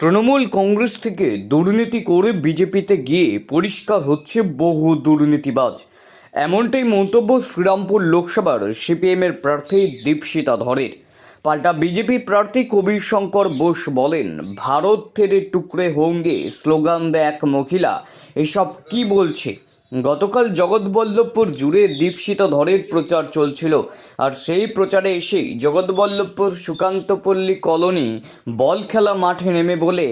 তৃণমূল কংগ্রেস থেকে দুর্নীতি করে বিজেপিতে গিয়ে পরিষ্কার হচ্ছে বহু দুর্নীতিবাজ। এমনটাই মন্তব্য শ্রীরামপুর লোকসভার সিপিএমের প্রার্থী দীপশিতা ধরের। পাল্টা বিজেপি প্রার্থী কবির শঙ্কর বোস বলেন, ভারত থেকে টুকরে হোঙ্গে স্লোগান দেয় এক মহিলা, এসব কি বলছে? গতকাল জগৎবল্লভপুর জুড়ে দীপশিতা ধরের প্রচার চলছিল। আর সেই প্রচারে এসেই জগৎবল্লভপুর সুকান্তপল্লী কলোনি বল খেলা মাঠে নেমে বলে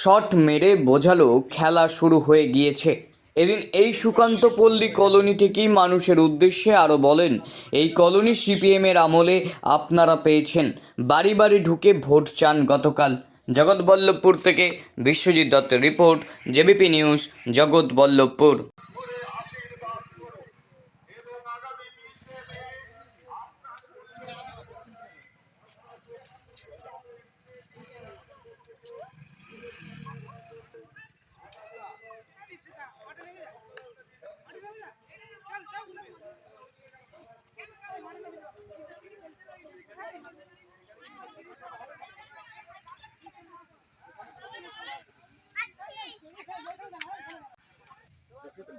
শট মেরে বোঝালো খেলা শুরু হয়ে গিয়েছে। এদিন এই সুকান্তপল্লী কলোনি থেকেই মানুষের উদ্দেশ্যে আরও বলেন, এই কলোনি সিপিএমের আমলে আপনারা পেয়েছেন। বাড়ি বাড়ি ঢুকে ভোট চান গতকাল। জগৎবল্লভপুর থেকে বিশ্বজিৎ দত্তের report, JBP news, Jagatballavpur.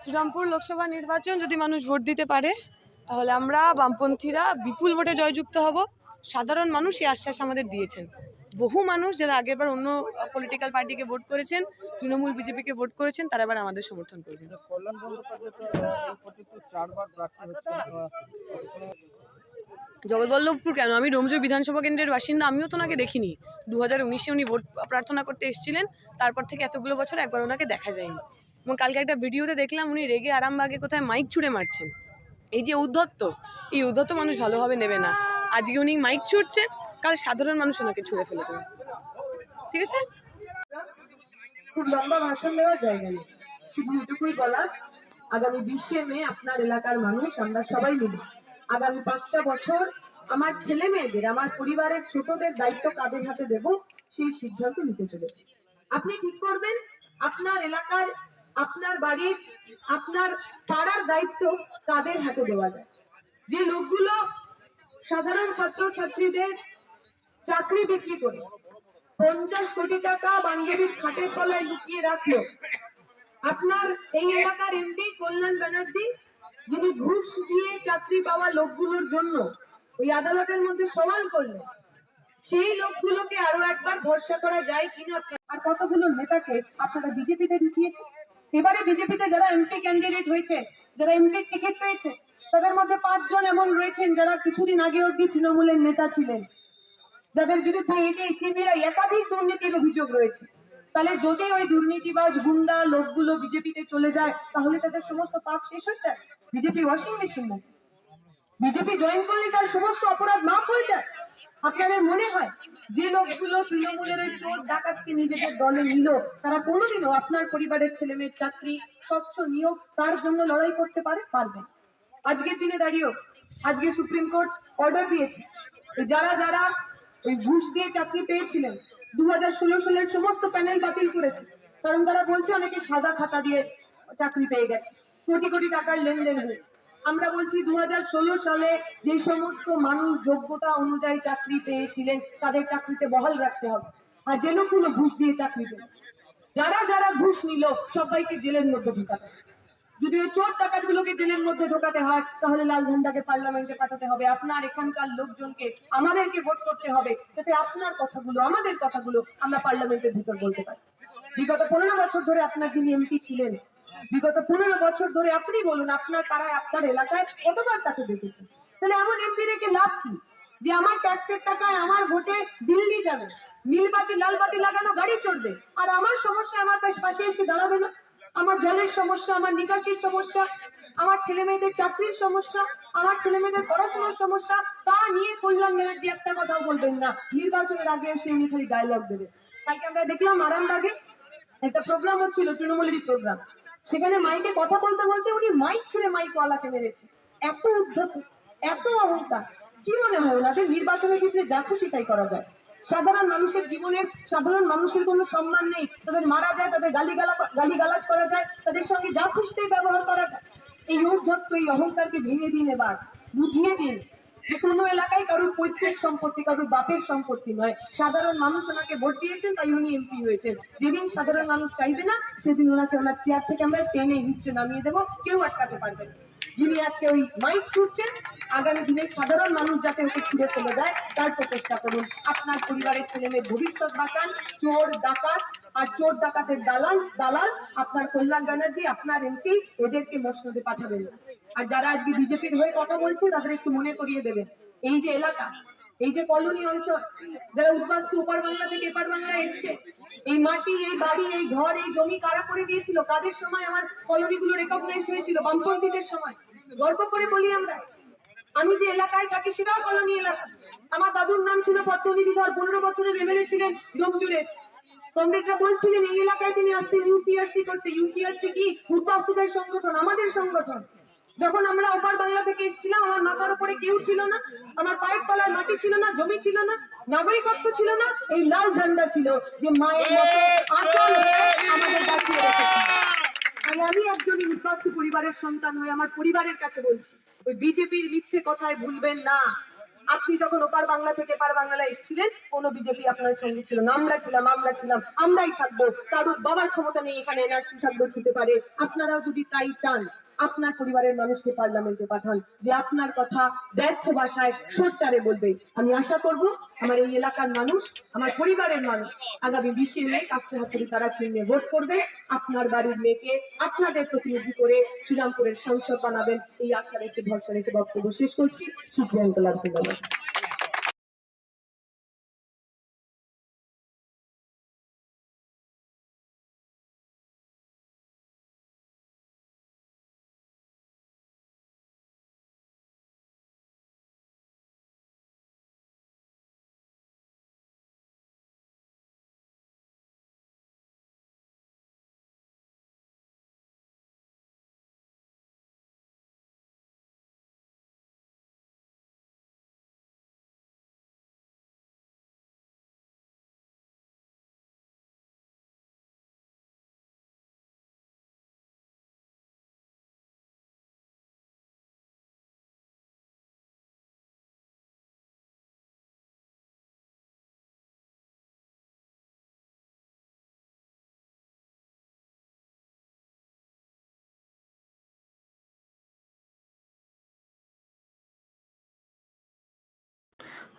Srirampur Lok Sabha নির্বাচন, যদি মানুষ ভোট দিতে পারে, তাহলে আমরা বামপন্থীরা বিপুল ভোটে জয়যুক্ত হব। সাধারণ মানুষ এই আশ্বাস আমাদের দিয়েছেন। বহু মানুষ যারা আগেরবার অন্য পলিটিক্যাল পার্টিকে ভোট করেছেন তৃণমূল বিজেপিকে ভোট করেছেন তারা এবার আমাদের সমর্থন করবেন। জগৎবল্লভপুর কেন? আমি রমজু বিধানসভা কেন্দ্রের বাসিন্দা আমিও তো ওনাকে দেখিনি। দু হাজার উনিশে উনি ভোট প্রার্থনা করতে এসেছিলেন তারপর থেকে এতগুলো বছর একবার ওনাকে দেখা যায়নি। এবং কালকে একটা ভিডিওতে দেখলাম উনি রেগে আরামবাগে কোথায় মাইক ছুঁড়ে মারছেন। এই যে উদ্ধত্ত এই উদ্ধত্ত মানুষ ভালোভাবে নেবে না। আজকে উনি মাইক ছুটছেন, কাল সাধারণ মানুষ ওনাকে ছুঁড়ে ফেলে দেবে। ঠিক আছে? লম্বা ভাষণ শুধু এটুকুই আগামী বিশে মে আপনার এলাকার মানুষ, আমরা সবাই আগামী পাঁচটা বছর আমার ছেলে মেয়েদের, আমার পরিবারের ছোটদের দায়িত্ব কাদের হাতে দেব, সেই সিদ্ধান্ত নিতে চলেছি। আপনি ঠিক করবেন, আপনার এলাকার, আপনার বাড়ির, আপনার পাড়ার দায়িত্ব কাদের হাতে দেওয়া যায়? যে লোকগুলো সাধারণ ছাত্র ছাত্রীদের চাকরি বিক্রি করে। পঞ্চাশ কোটি টাকা বান্ধবীর খাটের তলায় লুকিয়ে রাখল। আপনার এই এলাকার এমপি কল্যাণ ব্যানার্জি, যিনি ঘুষ দিয়ে চাকরি পাওয়া লোকগুলোর জন্য ওই আদালতের মধ্যে সওয়াল করলেন, সেই লোকগুলোকে আরও একবার ভরসা করা যায় কিনা আর কতগুলো নেতাকে আপনারা বিজেপিতে ঢুকিয়েছে এবারে বিজেপিতে যারা এমপি ক্যান্ডিডেট হয়েছে, যারা এমপি টিকিট পেয়েছে তাদের মধ্যে পাঁচজন এমন রয়েছেন যারা কিছুদিন আগে অব্দি তৃণমূলের নেতা ছিলেন। যাদের বিরুদ্ধে ইডি সিবিআই একাধিক দুর্নীতির অভিযোগ রয়েছে। তাহলে যদি ওই দুর্নীতিবাজ গুন্ডা লোকগুলো বিজেপিতে চলে যায়, তাহলে তাদের সমস্ত পাপ শেষ হয়ে যায়? বিজেপি ওয়াশিং মেশিন নাকি বিজেপি জয়েন করলে তার সমস্ত অপরাধ মাফ হয়ে যায়। আপনাদের মনে হয় যে লোকগুলো তৃণমূলের চোর ডাকাতকে নিজেদের দলে নিল, তারা কোনোদিনও আপনার পরিবারের ছেলে মেয়ের চাকরি, স্বচ্ছ নিয়োগ, তার জন্য লড়াই করতে পারে, পারবে না। আজকের দিনে দাঁড়িয়েও আজকে সুপ্রিম কোর্ট অর্ডার দিয়েছে। যারা যারা ওই ঘুষ দিয়ে চাকরি পেয়েছিলেন দু হাজার ষোলো সালের সমস্ত প্যানেল বাতিল করেছে, কারণ তারা বলছে অনেকে সাদা খাতা দিয়ে চাকরি পেয়ে গেছে, কোটি কোটি টাকার লেনদেন হয়েছে। আমরা বলছি দু হাজার ষোলো সালে যে সমস্ত মানুষ যোগ্যতা অনুযায়ী চাকরি পেয়েছিলেন, তাদের চাকরিতে বহাল রাখতে হবে। আর যে লোকগুলো ঘুষ দিয়ে চাকরি পেল যারা যারা ঘুষ নিল, সবাইকে জেলের মধ্যে ঢুকাতে। যদি ওই চোর ডাকাতগুলোকে জেলের মধ্যে ঢোকাতে হয়, তাহলে লাল ঝান্ডাকে পার্লামেন্টে পাঠাতে হবে। আপনার এখানকার লোকজনকে আমাদেরকে ভোট করতে হবে যাতে আপনার কথাগুলো, আমাদের কথাগুলো আমরা পার্লামেন্টের ভিতর বলতে পারি। বিগত পনেরো বছর ধরে আপনার যিনি এমপি ছিলেন, বিগত পনেরো বছর ধরে আপনি বলুন, আপনার পাড়ায়, আপনার এলাকায় কতবার তাকে দেখেছেন? তাহলে এমন এমপি রেখে লাভ কি? যে আমার ট্যাক্সের টাকায় আমার ভোটে দিল্লি যাবে, নীলবাতি, লালবাতি লাগানো গাড়ি চড়বে, আর আমার সমস্যা আমার পাশে এসে দাঁড়াবে না? আমার জলের সমস্যা, আমার নিকাশির সমস্যা, আমার ছেলে মেয়েদের চাকরির সমস্যা, আমার ছেলে মেয়েদের পড়াশোনার সমস্যা, তা নিয়ে কল্যাণ ব্যানার্জি একটা কথাও বলবেন না। নির্বাচনের আগে এসে উনি খালি ডায়লগ দেবে। কালকে আমরা দেখলাম আরামবাগে একটা প্রোগ্রাম হচ্ছিল, তৃণমূলেরই প্রোগ্রাম সেখানে মাইকে কথা বলতে বলতে উনি মাইক ছুঁড়ে মাইক ওয়ালাকে মেরেছে। এত উদ্ধত, এত অহংকার। কি মনে হয় ওনাদের? নির্বাচনের ক্ষেত্রে যা খুশি তাই করা যায়। সাধারণ মানুষের জীবনের, সাধারণ মানুষের কোনো সম্মান নেই। তাদের মারা যায়, তাদের গালিগালা গালিগালাজ করা যায়, তাদের সঙ্গে যা খুশি তাই ব্যবহার করা যায়। এই উদ্ধত্ত এই অহংকারকে ভেঙে দিন এবার, বুঝিয়ে দিন। যে কোনো এলাকায় কারোর পৈতৃক সম্পত্তি, কারোর বাপের সম্পত্তি নয়। সাধারণ মানুষ ওনাকে ভোট দিয়েছেন, তাই উনি এমপি হয়েছেন। যেদিন সাধারণ মানুষ চাইবে না, সেদিন ওনাকে ওনার চেয়ার থেকে আমরা টেনে নিচে নামিয়ে দেবো। কেউ আটকাতে পারবে না। যিনি আজকে ওই মাইক ছুটছেন আগামী দিনে সাধারণ মানুষ যাতে ওকে ছুড়ে ফেলে দেয়, তার প্রচেষ্টা করুন। আপনার পরিবারের ছেলে মেয়ের ভবিষ্যৎ বাঁচান, চোর, ডাকাত, আর চোর, ডাকাতের দালাল দালাল, আপনার কল্যাণ ব্যানার্জি, আপনার এমপি, এদেরকে মসনদে পাঠাবেন। আর যারা আজকে বিজেপির হয়ে কথা বলছে, তাদের একটু মনে করিয়ে দেবেন। এই যে এলাকা এই যে কলোনি অঞ্চল, যারা উদ্বাস্তু ওপার বাংলা থেকে এপার বাংলায় এসছে, এই মাটি, এই বাড়ি, এই ঘর, এই জমি কারা করে দিয়েছিল? কাদের সময় আমার কলোনিগুলো রেকগনাইজ হয়েছিল? বামপন্থীদের সময়। গর্ব করে বলি আমরা, আমি যে এলাকায় থাকি সেটাও কলোনি এলাকা। আমার দাদুর নাম ছিল পদ্মনিধি ধর পনেরো বছরের এমএলএ ছিলেন ডোমজুরের কমরেডরা বলছিলেন, এই এলাকায় তিনি আসতেন ইউসিআরসি করতে। ইউসিআরসি কি? উদ্বাস্তুদের সংগঠন, আমাদের সংগঠন। যখন আমরা ওপার বাংলা থেকে এসেছিলাম, আমার মাথার উপরে কেউ ছিল না, আমার পায়ের তলায় মাটি ছিল না, জমি ছিল না, নাগরিকত্ব ছিল না, এই লাল ঝান্ডা ছিল যে মায়ের মতো আচল আমাদের বাঁচিয়ে রেখেছিল আর আমি একজন উদ্বাস্তু পরিবারের সন্তান হয়ে আমার পরিবারের কাছে বলছি, ওই বিজেপির মিথ্যে কথায় ভুলবেন না। আপনি যখন ওপার বাংলা থেকে এপার বাংলায় এসেছিলেন, কোনো বিজেপি আপনার সঙ্গে ছিল না। আমরা ছিলাম আমরা ছিলাম, আমরাই থাকব। কারোর বাবার ক্ষমতা নেই, এখানে এনআরসি থাকবে, ছুটে পারে। আপনারাও যদি তাই চান আপনার পরিবারের মানুষকে পার্লামেন্টে পাঠান, যে আপনার কথা ব্যর্থ ভাষায় সোচ্চারে বলবে। আমি আশা করব আমার এই এলাকার মানুষ, আমার পরিবারের মানুষ আগামী বিশে মে কাস্তে হাতুড়ি তারা চিহ্নে ভোট করবে। আপনার বাড়ির মেয়েকে আপনাদের প্রতিনিধি করে শ্রীরামপুরের সংসদ বানাবেন, এই আশা রেখে, ভরসা রেখে বক্তব্য শেষ করছি। শুক্রিয়া ইনকলাব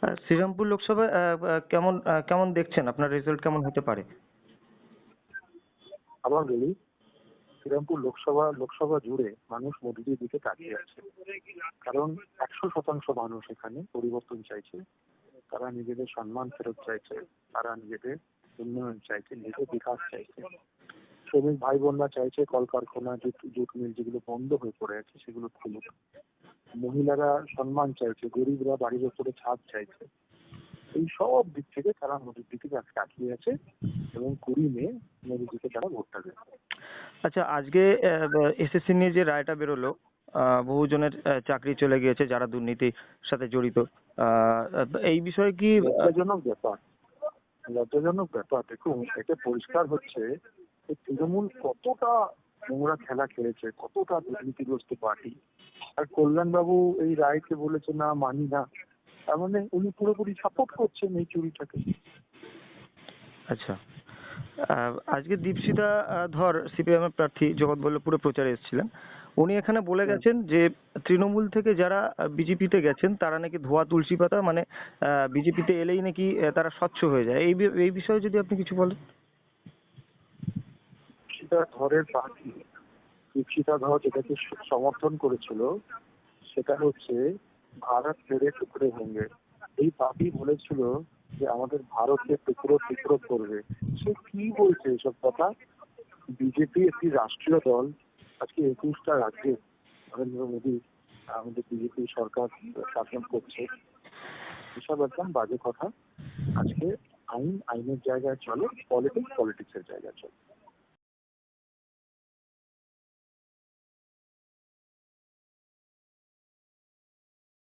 শ্রীরামপুর লোকসভায় আহ, আহ, কেমন কেমন দেখছেন? আপনার রেজাল্ট কেমন হতে পারে? আবার বলি শ্রীরামপুর লোকসভা লোকসভা জুড়ে মানুষ মোদিজির দিকে তাকিয়ে আছে। কারণ একশো শতাংশ মানুষ এখানে পরিবর্তন চাইছে। তারা নিজেদের সম্মান ফেরত চাইছে তারা নিজেদের উন্নয়ন চাইছে নিজেদের বিকাশ চাইছে। শ্রমিক ভাই বোনরা চাইছে কলকারখানা জুট জুট মিল যেগুলো বন্ধ হয়ে পড়ে আছে সেগুলো খুলুক। মহিলারা সম্মান চাইছে গরিবরা বাড়ির ওপরে ছাদ চাইছে। এই সব দিক থেকে তারা মোদির দিকে তাকিয়ে আছে এবং কুড়ি মে মোদিজিকে তারা ভোটটা দেবে। আচ্ছা আজকে এসএসসি নিয়ে যে রায়টা বেরোলো আহ, বহুজনের চাকরি চলে গিয়েছে যারা দুর্নীতির সাথে জড়িত। আহ, এই বিষয়ে কি লজ্জাজনক ব্যাপার। লজ্জাজনক ব্যাপার। দেখুন এটা পরিষ্কার হচ্ছে তৃণমূল কতটা নোংরা খেলা খেলেছে কতটা দুর্নীতিগ্রস্ত পার্টি। আর কল্যাণবাবু এই রায়কে বলেছে না মানি না। তার মানে উনি পুরোপুরি সাপোর্ট করছেন এই চুরিটাকে। আচ্ছা। আজকে দীপশিতা ধর সিপিএম এর প্রার্থী জগৎবল্লভপুরে প্রচারে এসেছিলেন। উনি এখানে বলে গেছেন যে তৃণমূল থেকে যারা বিজেপিতে গেছেন তারা নাকি ধোয়া তুলসী পাতা মানে বিজেপিতে এলেই নাকি তারা স্বচ্ছ হয়ে যায়। এই এই বিষয়ে যদি আপনি কিছু বলেন। দীপশিতা ধরের পার্টি দীপশিতা ধর যেটাকে সমর্থন করেছিল, সেটা হচ্ছে ভারত তেরে টুকরে হোঙ্গে এই পার্টি বলেছিল যে আমাদের ভারতকে টুকরো টুকরো করবে। সে কি বলছে এসব কথা? বিজেপি একটি রাষ্ট্রীয় দল, আজকে একুশটা রাজ্যে নরেন্দ্র মোদী, আমাদের বিজেপি সরকার শাসন করছে। এসব একদম বাজে কথা। আজকে আইন, আইনের জায়গায় চলে, পলিটিক্স, পলিটিক্সের জায়গায় চলে।